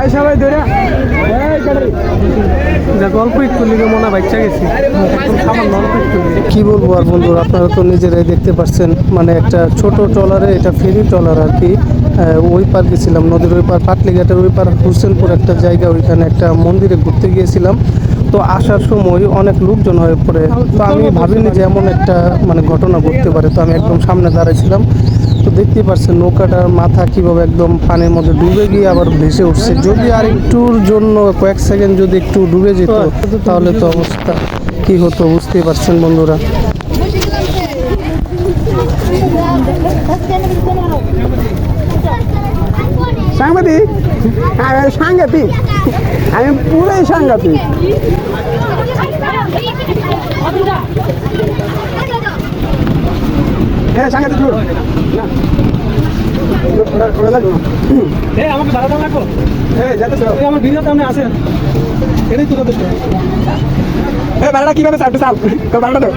এই সবাই ধরে। দেখ অল্প একটু লিগে মনে বাচ্চা গেছি। সামান্য অল্প একটু কি বলব আর বন্ধুরা আপনারা তো নিজেরাই দেখতে পাচ্ছেন মানে একটা ছোট ট্রলারে এটা ফেরি ট্রলার আর কি ওই পার গেছিলাম নদীর ওই পার পাটলিঘাটের ওই পার হোসেনপুর একটা জায়গা ওইখানে একটা মন্দিরে ঘুরতে গিয়েছিলাম। তো আসার সময় অনেক লোকজন হয়ে পড়ে। তো আমি ভাবিনি যে এমন একটা মানে ঘটনা ঘটতে পারে। তো আমি একদম সামনে দাঁড়াইছিলাম। তো দেখতেই পাচ্ছেন নৌকাটার মাথা কীভাবে একদম পানির মধ্যে ডুবে গিয়ে আবার ভেসে উঠছে। যদি আর একটুর জন্য কয়েক সেকেন্ড যদি একটু ডুবে যেত, তাহলে তো অবস্থা কি হতো বুঝতেই পারছেন বন্ধুরা। সাংবাদিক? সাংঘাতিক? আমি পুরাই সাংঘাতিক। হ্যাঁ সাংঘাতিক শুরু আমাকে দাঁড়াতে লাগবো হ্যাঁ যাতে আমার এটাই হ্যাঁ কীভাবে তো